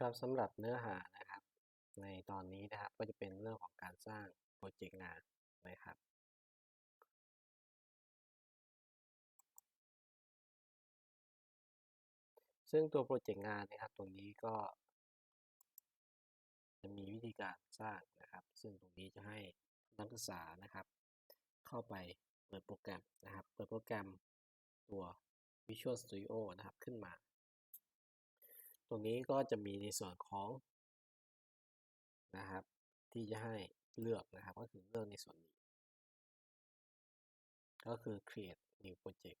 ครับสำหรับเนื้อหานะครับ ในตอนนี้นะครับก็จะเป็นเรื่องของการสร้างโปรเจกต์งานนะครับ ซึ่งตัวโปรเจกต์งานนะครับตรงนี้ก็ จะมีวิธีการสร้างนะครับ ซึ่งตรงนี้จะให้นักศึกษานะครับ เข้าไปเปิดโปรแกรมนะครับ เปิดโปรแกรมตัว Visual Studio นะครับขึ้นมา ตรงนี้ก็จะมีในส่วนของนะครับ ที่จะให้เลือกนะครับ ก็คือเลือกในส่วนนี้ ก็คือ create new project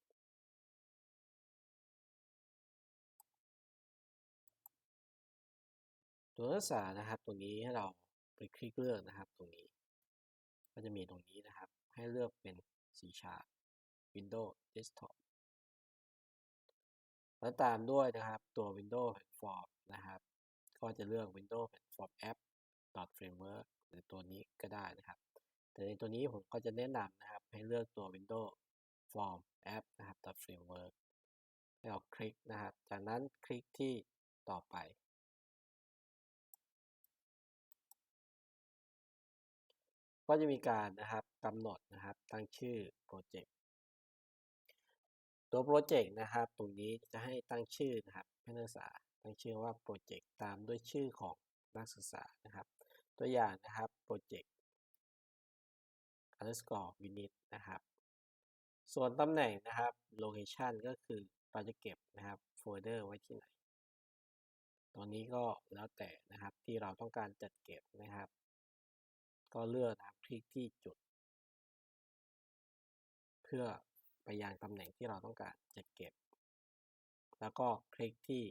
ตัวนักศึกษานะครับตรงนี้ให้เราไปคลิกเลือกนะครับตรงนี้ ก็จะมีตรงนี้นะครับ ให้เลือกเป็น C Sharp Windows Desktop แล้วตามด้วยนะครับตัว Windows Platform นะครับ ก็จะเลือก Windows Platform App Framework หรือตัวนี้ก็ได้นะครับ แต่ในตัวนี้ผมก็จะแนะนำนะครับ ให้เลือกตัว Windows Form App นะครับ Framework ให้เราคลิกนะครับ จากนั้นคลิกที่ต่อไป ก็จะมีการนะครับกำหนดนะครับตั้งชื่อโปรเจกต์ ตัวโปรเจกต์นะครับ ตรงนี้จะให้ตั้งชื่อนะครับให้นักศึกษาตั้งชื่อว่าโปรเจกต์ตามด้วยชื่อของนักศึกษานะครับ ตัวอย่างนะครับโปรเจกต์ underscore unit นะครับ ส่วนตำแหน่งนะครับ location ก็คือเราจะเก็บนะครับโฟลเดอร์ไว้ที่ไหนตัวนี้ก็แล้วแต่นะครับที่เราต้องการจัดเก็บนะครับ ก็เลือกนะครับคลิกที่จุด เพื่อ ไปยังตำแหน่งที่เราต้องการจะเก็บ แล้วก็คลิกที่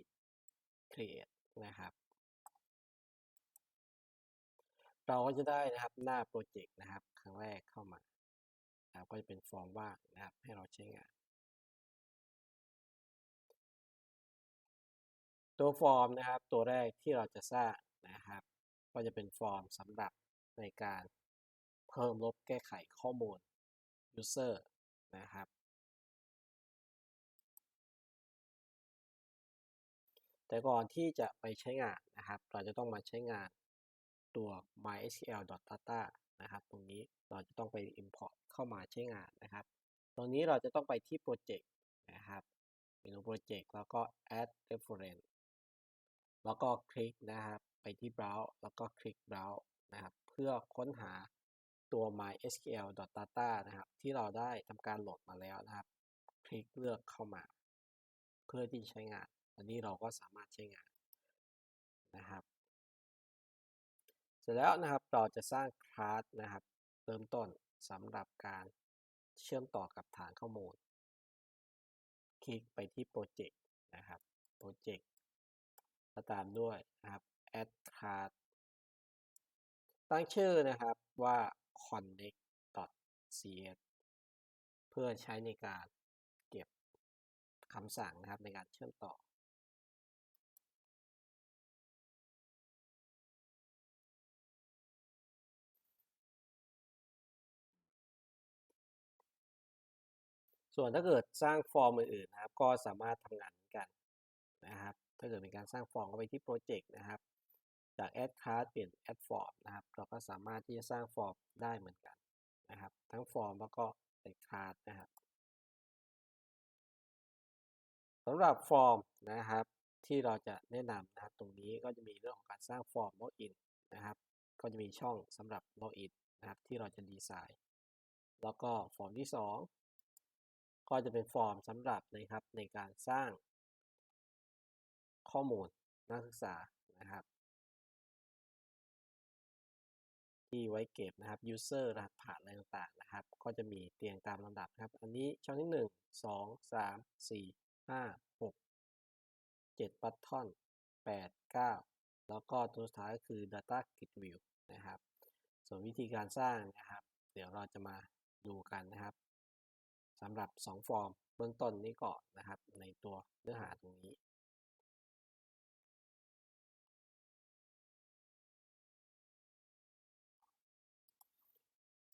create นะครับ เราก็จะได้นะครับหน้าโปรเจกต์นะครับ ครั้งแรกเข้ามานะครับก็จะเป็นฟอร์มว่างนะครับให้เราใช้งาน ตัวฟอร์มนะครับ ตัวแรกที่เราจะสร้างนะครับ ก็จะเป็นฟอร์มสำหรับในการเพิ่มลบแก้ไขข้อมูล user นะครับ แต่ก่อนที่จะไปใช้งานนะครับ เราจะต้องมาใช้งานตัว mysql.data นะครับ ตรงนี้เราจะต้องไป import เข้ามาใช้งานนะครับ ตรงนี้เราจะต้องไปที่โปรเจกต์นะครับเมนูโปรเจกต์แล้วก็ add reference แล้วก็คลิกนะครับ ไปที่ browse แล้วก็คลิก browse นะครับ เพื่อค้นหาตัว mysql.data นะครับ ที่เราได้ทำการโหลดมาแล้วนะครับ คลิกเลือกเข้ามา เพื่อที่ใช้งาน อันนี้เราก็สามารถใช้งานนะครับ เสร็จแล้วนะครับเราจะสร้างคลาสนะครับเริ่มต้นสำหรับการเชื่อมต่อกับฐานข้อมูล คลิกไปที่โปรเจกต์นะครับโปรเจกต์ตามด้วยนะครับ add class ตั้งชื่อนะครับว่า connect.cs เพื่อใช้ในการเก็บคำสั่งนะครับในการเชื่อมต่อ ส่วนถ้าเกิดสร้างฟอร์มอื่นๆนะครับ ก็สามารถทำงานเหมือนกันนะครับ ถ้าเกิดเป็นการสร้างฟอร์มก็ไปที่โปรเจกต์นะครับ จาก add class เปลี่ยน add form นะครับ เราก็สามารถที่จะสร้างฟอร์มได้เหมือนกันนะครับ ทั้งฟอร์มแล้วก็เป็นคลาสนะครับสำหรับฟอร์มนะครับที่เราจะแนะนำนะครับตรงนี้ก็จะมีเรื่องของการสร้างฟอร์มโลอกอินนะครับก็จะมีช่องสำหรับโลกอินนะครับที่เราจะดีไซน์ แล้วก็ฟอร์มที่2 ก็จะเป็นฟอร์มสำหรับนะครับในการสร้างข้อมูลนักศึกษานะครับ ที่ไว้เก็บนะครับ user รหัสผ่านอะไรต่างๆนะครับ ก็จะมีเรียงตามลำดับนะครับ อันนี้ช่องที่ 1 2 3 4 5 6 7ปัตทอน8 9 แล้วก็ตัวสุดท้ายก็คือ data grid view นะครับ ส่วนวิธีการสร้างนะครับ เดี๋ยวเราจะมาดูกันนะครับ สำหรับ 2 ฟอร์มเบื้องต้นนี้ก่อนนะครับ ในตัวเนื้อหาตรงนี้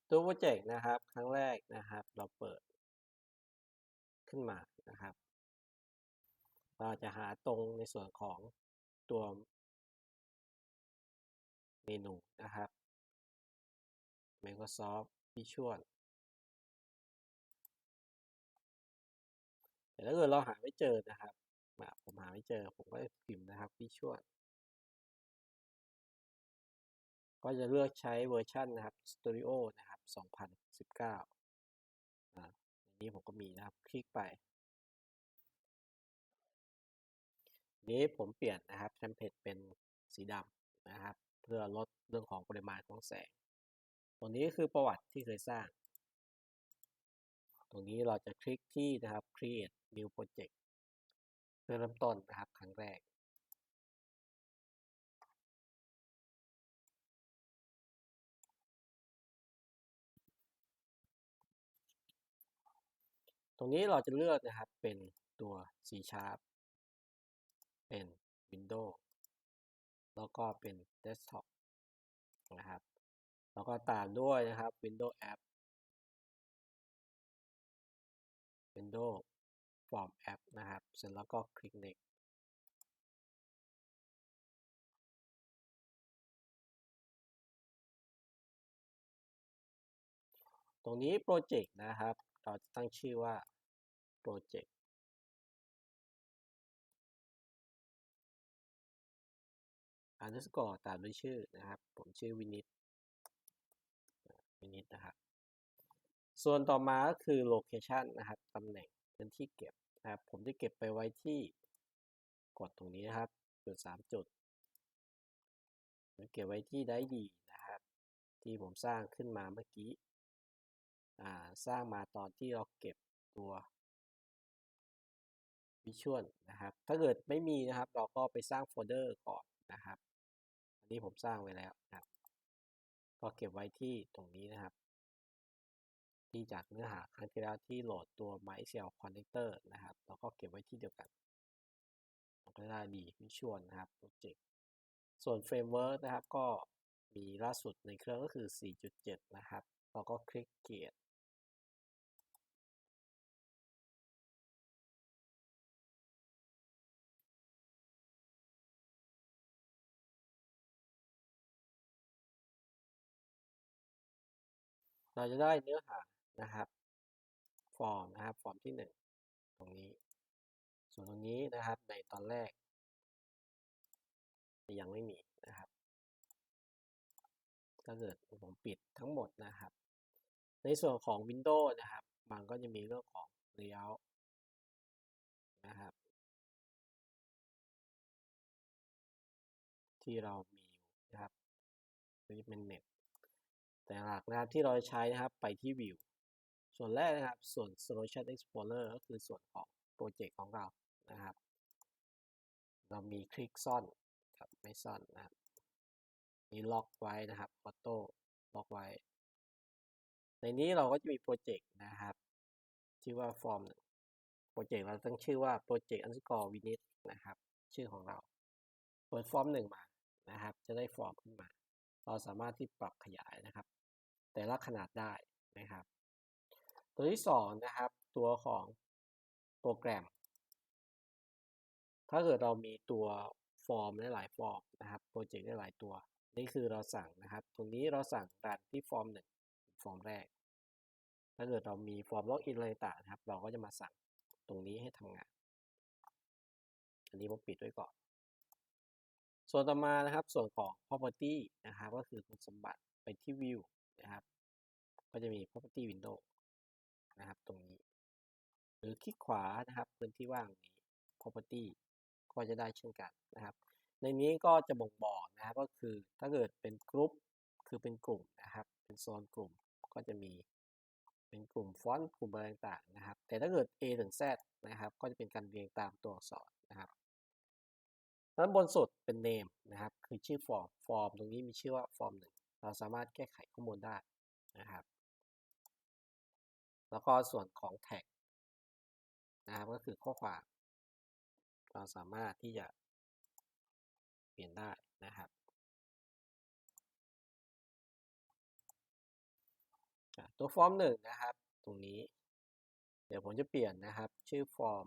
ตัวโปรเจกต์นะครับ ครั้งแรกนะครับ เราเปิดขึ้นมานะครับ เราจะหาตรงในส่วนของตัวเมนูนะครับ Microsoft Visual แต่ถ้าเกิดเราหาไม่เจอนะครับผมหาไม่เจอ ผมก็พิมพ์นะครับ Visual ก็จะเลือกใช้เวอร์ชันนะครับ Studio นะครับ 2019อ่าอันนี้ผมก็มีนะครับ คลิกไป นี้ผมเปลี่ยนนะครับเทมเพลตเป็นสีดำนะครับ เพื่อลดเรื่องของปริมาณของแสง ตรงนี้คือประวัติที่เคยสร้าง ตรงนี้เราจะคลิกที่นะครับ create new project เพื่อเริ่มต้นนะครับครั้งแรก ตรงนี้เราจะเลือกนะครับเป็นตัว C Sharp เป็น Windows แล้วก็เป็น Desktop นะครับ แล้วก็ตามด้วยนะครับ Windows App Windows Form App นะครับ เสร็จแล้วก็คลิก Next ตรงนี้โปรเจกต์นะครับ เราจะตั้งชื่อว่าโปรเจกต์ underscore ตามด้วยชื่อนะครับ ผมชื่อวินิตวินิตนะครับ ส่วนต่อมาก็คือ location นะครับตำแหน่งื้นที่เก็บนะครับ ผมจะเก็บไปไว้ที่กดตรงนี้นะครับ จุดสามจุดเก็บไว้ที่ได้ดีนะครับ ที่ผมสร้างขึ้นมาเมื่อกี้สร้างมาตอนที่เราเก็บตัววิชวลนะครับ ถ้าเกิดไม่มีนะครับ เราก็ไปสร้างโฟลเดอร์ก่อนนะครับ อันนี้ผมสร้างไว้แล้วนะครับ ก็เก็บไว้ที่ตรงนี้นะครับ ที่จากเนื้อหาครั้งที่แล้วที่โหลดตัว MySQL Connector นะครับเราก็เก็บไว้ที่เดียวกันก็ได้ดีวิชวลนะครับโปรเจกต์ส่วนเฟรมเวิร์กนะครับก็มีล่าสุดในเครื่องก็คือ 4.7 นะครับเราก็คลิกเกียรเราจะได้เนื้อหา นะครับ ฟอร์มนะครับ ฟอร์มที่ 1 ตรงนี้ ส่วนตรงนี้นะครับ ในตอนแรก ยังไม่มีนะครับ ถ้าเกิดผมปิดทั้งหมดนะครับ ในส่วนของ Windows นะครับ มันก็จะมีเรื่องของ Layout นะครับที่เรามีอยู่นะครับนี่เป็นเน็ต แต่หลักนะครับที่เราใช้นะครับไปที่ View ส่วนแรกนะครับ ส่วน Solution Explorer ก็คือส่วนของโปรเจกต์ของเรานะครับ เรามีคลิกซ่อนครับไม่ซ่อนนะครับนี่ล็อกไว้นะครับออโต้ล็อกไว้ ในนี้เราก็จะมีโปรเจกต์นะครับ ชื่อว่าฟอร์มโปรเจกต์เราตั้งชื่อว่าโปรเจกต์ underscore winit นะครับ ชื่อของเรา เปิดฟอร์มหนึ่งมานะครับ จะได้ฟอร์มขึ้นมา เราสามารถที่ปรับขยายนะครับ แต่ละขนาดได้นะครับ ตัวที่สองนะครับตัวของโปรแกรม ถ้าเกิดเรามีตัวฟอร์มได้หลายฟอร์มนะครับโปรเจกต์ได้หลายตัว นี่คือเราสั่งนะครับ ตรงนี้เราสั่งรันที่ฟอร์มหนึ่งฟอร์มแรก ถ้าเกิดเรามีฟอร์มล็อกอินอะไรต่างนะครับ เราก็จะมาสั่งตรงนี้ให้ทำงาน อันนี้ผมปิดไว้ก่อน ส่วนต่อมานะครับ ส่วนของ property นะครับ ก็คือคุณสมบัติไปที่ view นะครับ ก็จะมี property window นะครับ ตรงนี้ หรือคลิกขวานะครับพื้นที่ว่างนี้ property ก็จะได้เช่นกันนะครับ ในนี้ก็จะบ่งบอกนะครับก็คือถ้าเกิดเป็นกรุ๊ปคือเป็นกลุ่มนะครับ เป็นโซนกลุ่มก็จะมีเป็นกลุ่มฟอนต์กลุ่มอะไรต่างๆนะครับ แต่ถ้าเกิด A ถึง Z นะครับ ก็จะเป็นการเรียงตามตัวอักษรนะครับด้านบนสุดเป็น name นะครับ คือชื่อฟอร์มฟอร์มตรงนี้มีชื่อว่าฟอร์มหนึ่งเราสามารถแก้ไขข้อมูลได้นะครับ แล้วก็ส่วนของแท็กนะครับก็คือข้อความ เราสามารถที่จะเปลี่ยนได้นะครับตัวฟอร์มหนึ่งนะครับ ตรงนี้ เดี๋ยวผมจะเปลี่ยนนะครับ ชื่อฟอร์ม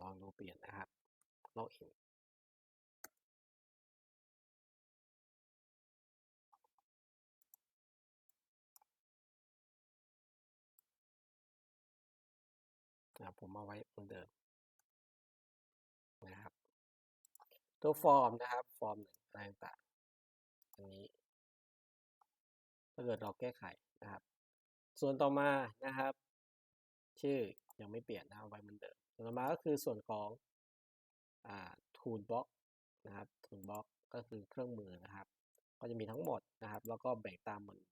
ลองดูเปลี่ยนนะครับล็อกอิน นะผมเอาไว้เหมือนเดิมนะครับ ตัวฟอร์มนะครับ ฟอร์มหนึ่งอะไรต่างอันนี้ถ้าเกิดเราแก้ไขนะครับ ส่วนต่อมานะครับ ชื่อยังไม่เปลี่ยนนะเอาไว้เหมือนเดิมต่อมาก็คือส่วนของอ่า toolbox นะครับ toolbox ก็คือเครื่องมือนะครับ ก็จะมีทั้งหมดนะครับ แล้วก็แบ่งตามหมวด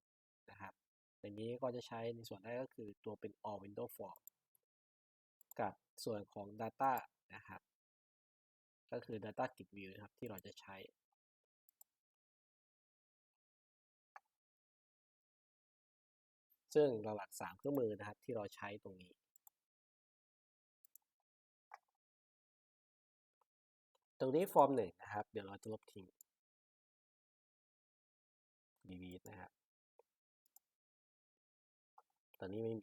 นะครับในนี้ก็จะใช้ในส่วนแรกก็คือตัวเป็น all window form กับส่วนของ data นะครับ ก็คือ data grid view นะครับที่เราจะใช้ ซึ่งหลักๆสามเครื่องมือนะครับที่เราใช้ตรงนี้ ตรงนี้ฟอร์มหนึ่งนะครับ เดี๋ยวเราจะลบทิ้ง delete นะครับตอนนี้ไม่มี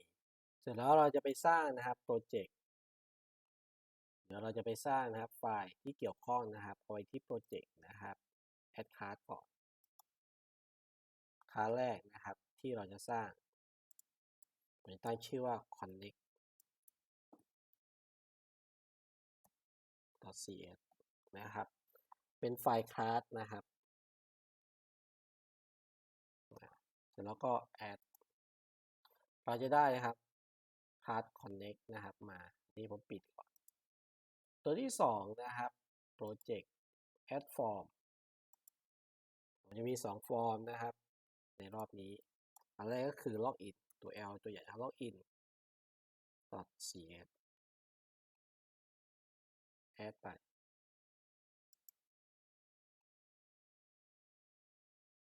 เสร็จแล้วเราจะไปสร้างนะครับโปรเจกต์ เดี๋ยวเราจะไปสร้างนะครับไฟล์ที่เกี่ยวข้องนะครับเอาไว้ที่โปรเจกต์นะครับ add class ก่อนคลาสแรกนะครับ ที่เราจะสร้างผมจะตั้งชื่อว่า connect .cs นะครับ เป็นไฟล์คลาสนะครับ เสร็จแล้วก็ add เราจะได้นะครับ class connect นะครับ มา นี่ผมปิดก่อน ตัวที่สองนะครับ project add form ผมจะมีสองฟอร์มนะครับ ในรอบนี้ อันแรกก็คือ login ตัว L ตัวใหญ่ login .cs add ไป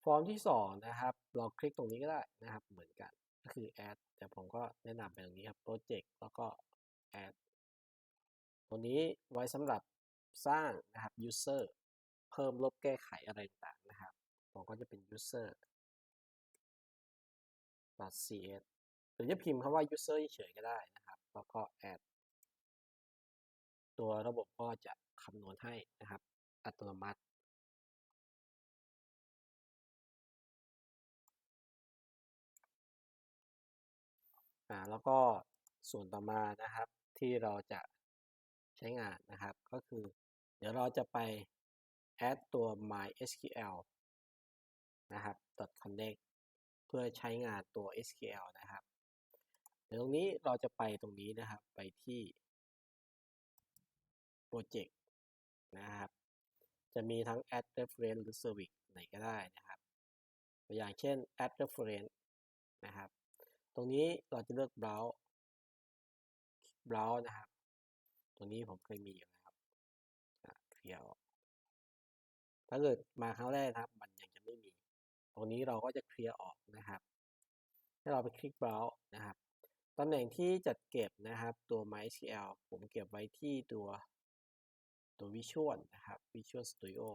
ฟอร์มที่สองนะครับ เราคลิกตรงนี้ก็ได้นะครับ เหมือนกัน ก็คือ add แต่ผมก็แนะนำไปตรงนี้ครับ project แล้วก็ add ตัวนี้ไว้สำหรับสร้างนะครับ user เพิ่มลบแก้ไขอะไรต่างๆนะครับผมก็จะเป็น user .cs หรือจะพิมพ์คำว่า user เฉยก็ได้นะครับ แล้วก็ add ตัวระบบก็จะคำนวณให้นะครับ อัตโนมัติ แล้วก็ส่วนต่อมานะครับที่เราจะ ช้งานนะครับ ก็คือ เดี๋ยวเราจะไป add ตัว mysql นะครับ .connect เพื่อใช้งานตัว SQL นะครับเดี๋ยวตรงนี้เราจะไปตรงนี้นะครับ ไปที่ project นะครับ จะมีทั้ง add reference หรือ service ไหนก็ได้นะครับ ตัวอย่างเช่น add reference นะครับ ตรงนี้เราจะเลือก browse browse นะครับ ตรงนี้ผมเคยมีอยู่แล้วเคลียร์ถ้าเกิดมาครั้งแรกนะครับ มันยังจะไม่มี ตรงนี้เราก็จะเคลียร์ออกนะครับ ให้เราไปคลิก browse นะครับตำแหน่งที่จัดเก็บนะครับตัว MySQL ผมเก็บไว้ที่ตัวตัว Visual นะครับ Visual Studio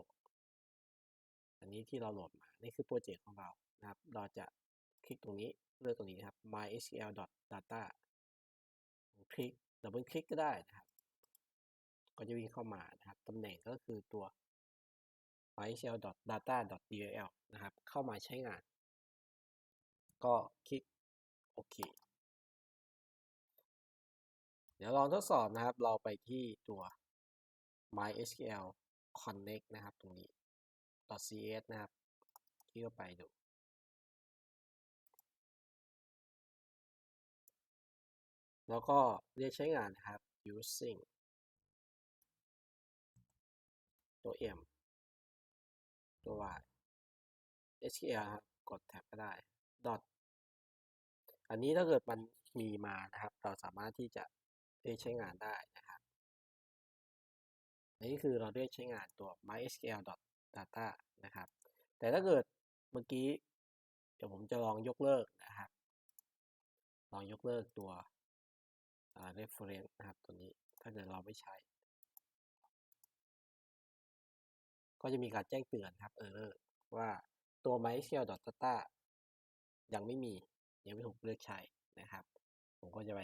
อันนี้ที่เราโหลดมา นี่คือโปรเจกต์ของเรานะครับ เราจะคลิกตรงนี้เลือกตรงนี้นะครับ mysql.data คลิกดับเบิลคลิกก็ได้นะครับ ก็จะวิ่งเข้ามานะครับตำแหน่งก็คือตัว mysql.data.dll นะครับ เข้ามาใช้งาน ก็คลิกโอเค เดี๋ยวลองทดสอบนะครับ เราไปที่ตัว mysql connect นะครับ ตรงนี้ .cs นะครับคลิกเข้าไปดูแล้วก็เรียกใช้งานนะครับ using ตัว m ตัว y SQL ครับกดแท็บก็ได้ dot อันนี้ถ้าเกิดมันมีมานะครับ เราสามารถที่จะเรียกใช้งานได้นะครับอันนี้คือเราเรียกใช้งานตัว mysql data นะครับ แต่ถ้าเกิดเมื่อกี้ เดี๋ยวผมจะลองยกเลิกนะครับ ลองยกเลิกตัว reference นะครับตัวนี้ ถ้าเกิดเราไม่ใช้ ก็จะมีการแจ้งเตือนครับ error ว่าตัว mysql data ยังไม่มี ยังไม่ถูกเลือกใช้นะครับ ผมก็จะไป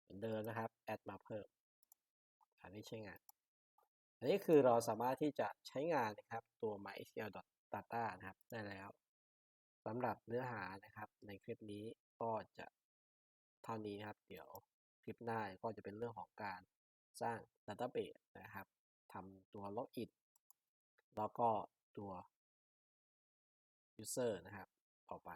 เหมือนเดิมนะครับ แอดมาเพิ่ม อันนี้ใช้งาน อันนี้คือเราสามารถที่จะใช้งานนะครับ ตัว mysql data นะครับ ได้แล้วสำหรับเนื้อหานะครับ ในคลิปนี้ก็จะเท่านี้นะครับ เดี๋ยวคลิปหน้าก็จะเป็นเรื่องของการสร้าง Database นะครับ ทำตัว Login แล้วก็ตัว User นะครับ ต่อไป